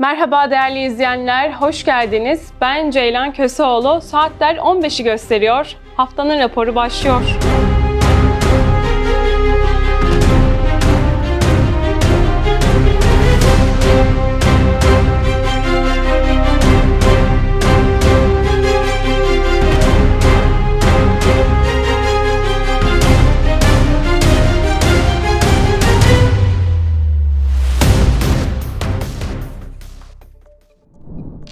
Merhaba değerli izleyenler, hoş geldiniz. Ben Ceylan Köseoğlu. Saatler 15'i gösteriyor. Haftanın raporu başlıyor.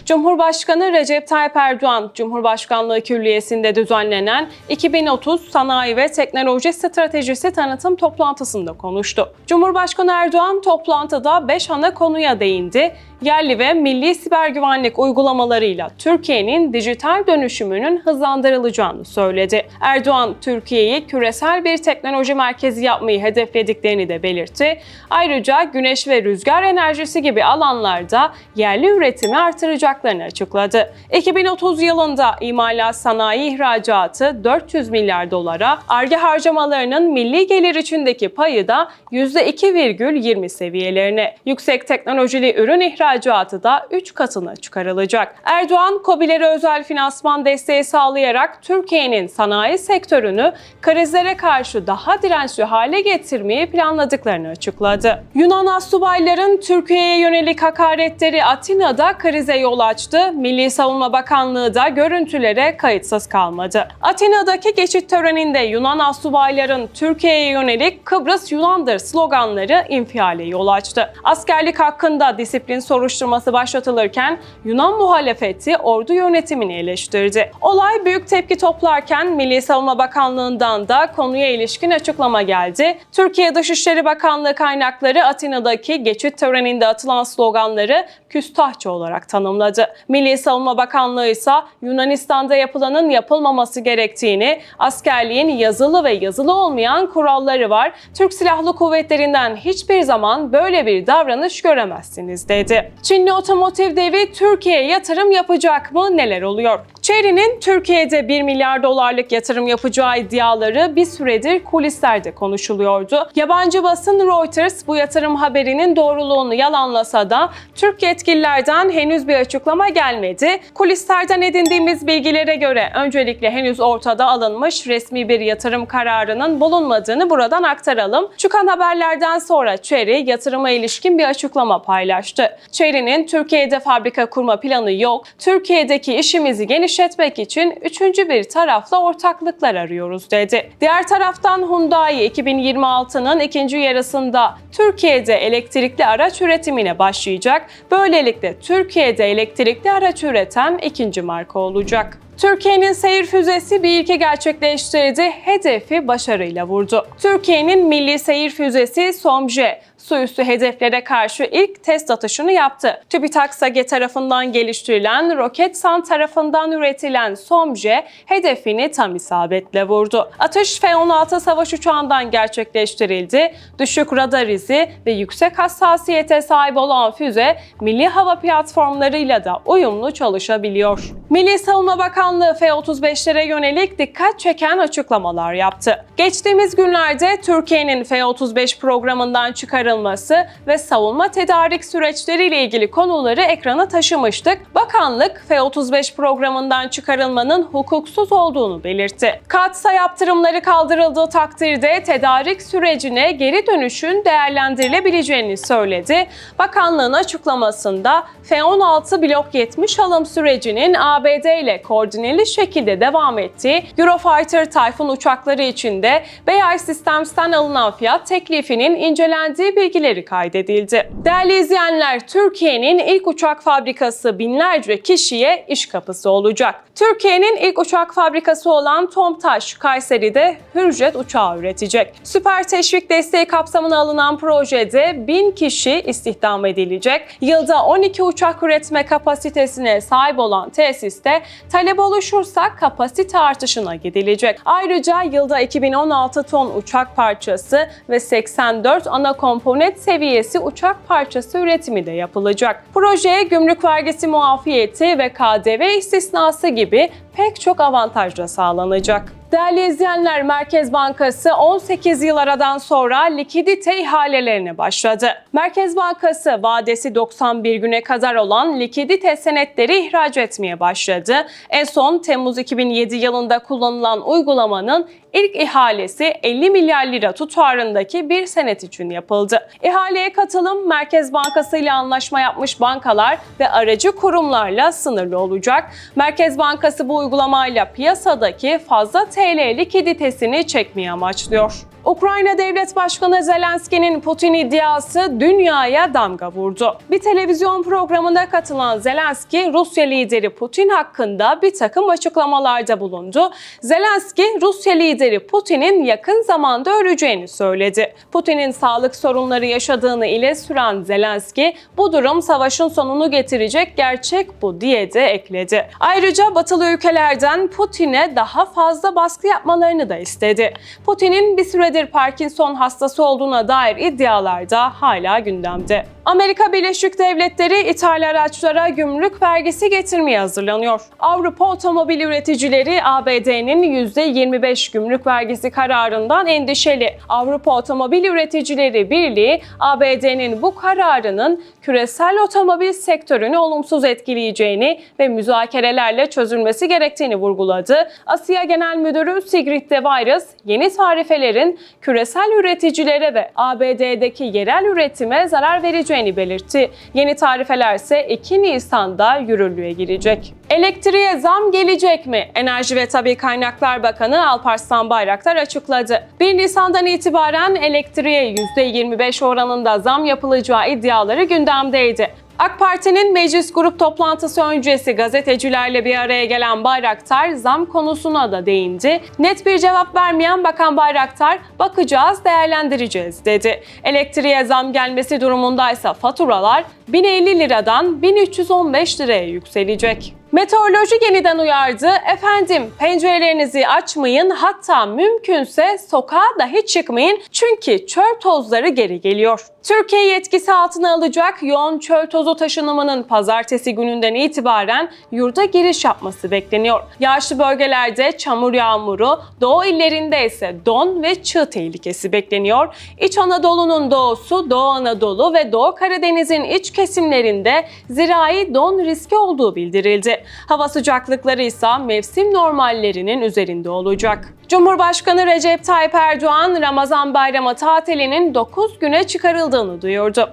Cumhurbaşkanı Recep Tayyip Erdoğan, Cumhurbaşkanlığı Külliyesi'nde düzenlenen 2030 Sanayi ve Teknoloji Stratejisi tanıtım toplantısında konuştu. Cumhurbaşkanı Erdoğan toplantıda 5 ana konuya değindi. Yerli ve milli siber güvenlik uygulamalarıyla Türkiye'nin dijital dönüşümünün hızlandırılacağını söyledi. Erdoğan, Türkiye'yi küresel bir teknoloji merkezi yapmayı hedeflediklerini de belirtti. Ayrıca güneş ve rüzgar enerjisi gibi alanlarda yerli üretimi artıracaklarını açıkladı. 2030 yılında imalat sanayi ihracatı 400 milyar dolara, arge harcamalarının milli gelir içindeki payı da %2,20 seviyelerine, yüksek teknolojili ürün ihracatı da 3 katına çıkarılacak. Erdoğan, COBİ'lere özel finansman desteği sağlayarak Türkiye'nin sanayi sektörünü krizlere karşı daha dirençli hale getirmeyi planladıklarını açıkladı. Yunan astsubayların Türkiye'ye yönelik hakaretleri Atina'da krize yol açtı. Milli Savunma Bakanlığı da görüntülere kayıtsız kalmadı. Atina'daki geçit töreninde Yunan astsubayların Türkiye'ye yönelik Kıbrıs Yunandır sloganları infiale yol açtı. Askerlik hakkında disiplin soruşturması başlatılırken Yunan muhalefeti ordu yönetimini eleştirdi. Olay büyük tepki toplarken Milli Savunma Bakanlığı'ndan da konuya ilişkin açıklama geldi. Türkiye Dışişleri Bakanlığı kaynakları Atina'daki geçit töreninde atılan sloganları küstahça olarak tanımladı. Milli Savunma Bakanlığı ise Yunanistan'da yapılanın yapılmaması gerektiğini, askerliğin yazılı ve yazılı olmayan kuralları var. Türk Silahlı Kuvvetleri'nden hiçbir zaman böyle bir davranış göremezsiniz dedi. Çinli otomotiv devi Türkiye'ye yatırım yapacak mı? Neler oluyor? Chery'nin Türkiye'de 1 milyar dolarlık yatırım yapacağı iddiaları bir süredir kulislerde konuşuluyordu. Yabancı basın Reuters bu yatırım haberinin doğruluğunu yalanlasa da Türk yetkililerden henüz bir açıklama gelmedi. Kulislerden edindiğimiz bilgilere göre öncelikle henüz ortada alınmış resmi bir yatırım kararının bulunmadığını buradan aktaralım. Çıkan haberlerden sonra Chery yatırıma ilişkin bir açıklama paylaştı. Chery'nin Türkiye'de fabrika kurma planı yok. Türkiye'deki işimizi genişletmek için üçüncü bir tarafla ortaklıklar arıyoruz dedi. Diğer taraftan Hyundai 2026'nın ikinci yarısında Türkiye'de elektrikli araç üretimine başlayacak. Böylelikle Türkiye'de elektrikli araç üreten ikinci marka olacak. Türkiye'nin seyir füzesi bir ilke gerçekleştirdi, hedefi başarıyla vurdu. Türkiye'nin milli seyir füzesi SOMJE, su üstü hedeflere karşı ilk test atışını yaptı. TÜBİTAK SAGE tarafından geliştirilen, Roketsan tarafından üretilen SOMJE hedefini tam isabetle vurdu. Atış F-16 savaş uçağından gerçekleştirildi. Düşük radar izi ve yüksek hassasiyete sahip olan füze, milli hava platformlarıyla da uyumlu çalışabiliyor. Milli Savunma Bakanlığı F-35'lere yönelik dikkat çeken açıklamalar yaptı. Geçtiğimiz günlerde Türkiye'nin F-35 programından çıkarılması ve savunma tedarik süreçleriyle ilgili konuları ekrana taşımıştık. Bakanlık F-35 programından çıkarılmanın hukuksuz olduğunu belirtti. Katsa yaptırımları kaldırıldığı takdirde tedarik sürecine geri dönüşün değerlendirilebileceğini söyledi. Bakanlığın açıklamasında F-16 Blok 70 alım sürecinin ABD ile koordineli şekilde devam ettiği Eurofighter Typhoon uçakları için de BAE Systems'ten alınan fiyat teklifinin incelendiği bilgileri kaydedildi. Değerli izleyenler, Türkiye'nin ilk uçak fabrikası binlerce kişiye iş kapısı olacak. Türkiye'nin ilk uçak fabrikası olan TOMTAŞ, Kayseri'de Hürjet uçağı üretecek. Süper teşvik desteği kapsamına alınan projede 1000 kişi istihdam edilecek. Yılda 12 uçak üretme kapasitesine sahip olan tesiste talep oluşursa kapasite artışına gidilecek. Ayrıca yılda 2016 ton uçak parçası ve 84 ana komponent seviyesi uçak parçası üretimi de yapılacak. Projeye gümrük vergisi muafiyeti ve KDV istisnası gibi pek çok avantaj da sağlanacak. Değerli izleyenler, Merkez Bankası 18 yıl aradan sonra likidite ihalelerine başladı. Merkez Bankası vadesi 91 güne kadar olan likidite senetleri ihraç etmeye başladı. En son Temmuz 2007 yılında kullanılan uygulamanın ilk ihalesi 50 milyar lira tutarındaki bir senet için yapıldı. İhaleye katılım Merkez Bankası ile anlaşma yapmış bankalar ve aracı kurumlarla sınırlı olacak. Merkez Bankası bu uygulamayla piyasadaki fazla TL likiditesini çekmeye amaçlıyor. Ukrayna Devlet Başkanı Zelenski'nin Putin iddiası dünyaya damga vurdu. Bir televizyon programına katılan Zelenski, Rusya lideri Putin hakkında bir takım açıklamalarda bulundu. Zelenski, Rusya lideri Putin'in yakın zamanda öleceğini söyledi. Putin'in sağlık sorunları yaşadığını ile süren Zelenski, bu durum savaşın sonunu getirecek gerçek bu diye de ekledi. Ayrıca batılı ülkelerden Putin'e daha fazla baskı yapmalarını da istedi. Putin'in bir süredir Parkinson hastası olduğuna dair iddialar da hala gündemde. Amerika Birleşik Devletleri ithal araçlara gümrük vergisi getirmeye hazırlanıyor. Avrupa otomobil üreticileri ABD'nin %25 gümrük vergisi kararından endişeli. Avrupa Otomobil Üreticileri Birliği ABD'nin bu kararının küresel otomobil sektörünü olumsuz etkileyeceğini ve müzakerelerle çözülmesi gerektiğini vurguladı. Asya Genel Müdürü Sigrid de Vries, yeni tarifelerin küresel üreticilere ve ABD'deki yerel üretime zarar vereceğini belirtti. Yeni tarifeler ise 2 Nisan'da yürürlüğe girecek. Elektriğe zam gelecek mi? Enerji ve Tabi Kaynaklar Bakanı Alparslan Bayraktar açıkladı. 1 Nisan'dan itibaren elektriğe %25 oranında zam yapılacağı iddiaları gündemdeydi. AK Parti'nin meclis grup toplantısı öncesi gazetecilerle bir araya gelen Bayraktar zam konusuna da değindi. Net bir cevap vermeyen Bakan Bayraktar bakacağız, değerlendireceğiz dedi. Elektriğe zam gelmesi durumundaysa faturalar 1050 liradan 1315 liraya yükselecek. Meteoroloji yeniden uyardı. Efendim pencerelerinizi açmayın hatta mümkünse sokağa dahi çıkmayın çünkü çöl tozları geri geliyor. Türkiye'yi etkisi altına alacak yoğun çöl tozu taşınımının pazartesi gününden itibaren yurda giriş yapması bekleniyor. Yağışlı bölgelerde çamur yağmuru, doğu illerinde ise don ve çığ tehlikesi bekleniyor. İç Anadolu'nun doğusu, Doğu Anadolu ve Doğu Karadeniz'in iç kesimlerinde zirai don riski olduğu bildirildi. Hava sıcaklıkları ise mevsim normallerinin üzerinde olacak. Cumhurbaşkanı Recep Tayyip Erdoğan Ramazan bayramı tatilinin 9 güne çıkarıldığını duyurdu.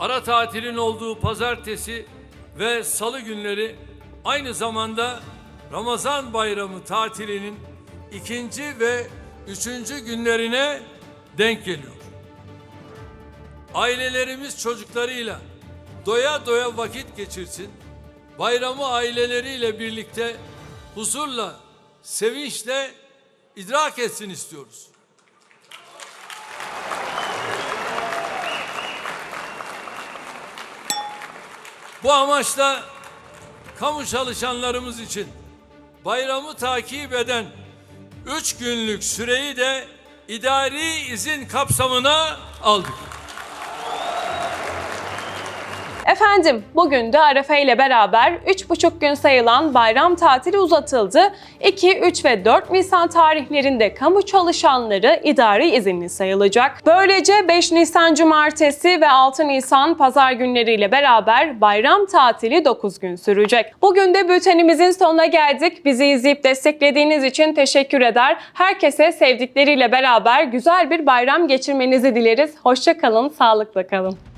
Ara tatilin olduğu pazartesi ve salı günleri aynı zamanda Ramazan bayramı tatilinin ikinci ve üçüncü günlerine denk geliyor. Ailelerimiz çocuklarıyla doya doya vakit geçirsin, bayramı aileleriyle birlikte huzurla, sevinçle idrak etsin istiyoruz. Bu amaçla kamu çalışanlarımız için bayramı takip eden 3 günlük süreyi de idari izin kapsamına aldık. Efendim bugün de Arefe ile beraber 3,5 gün sayılan bayram tatili uzatıldı. 2, 3 ve 4 Nisan tarihlerinde kamu çalışanları idari izinli sayılacak. Böylece 5 Nisan Cumartesi ve 6 Nisan Pazar günleriyle beraber bayram tatili 9 gün sürecek. Bugün de bültenimizin sonuna geldik. Bizi izleyip desteklediğiniz için teşekkür eder. Herkese sevdikleriyle beraber güzel bir bayram geçirmenizi dileriz. Hoşça kalın, sağlıkla kalın.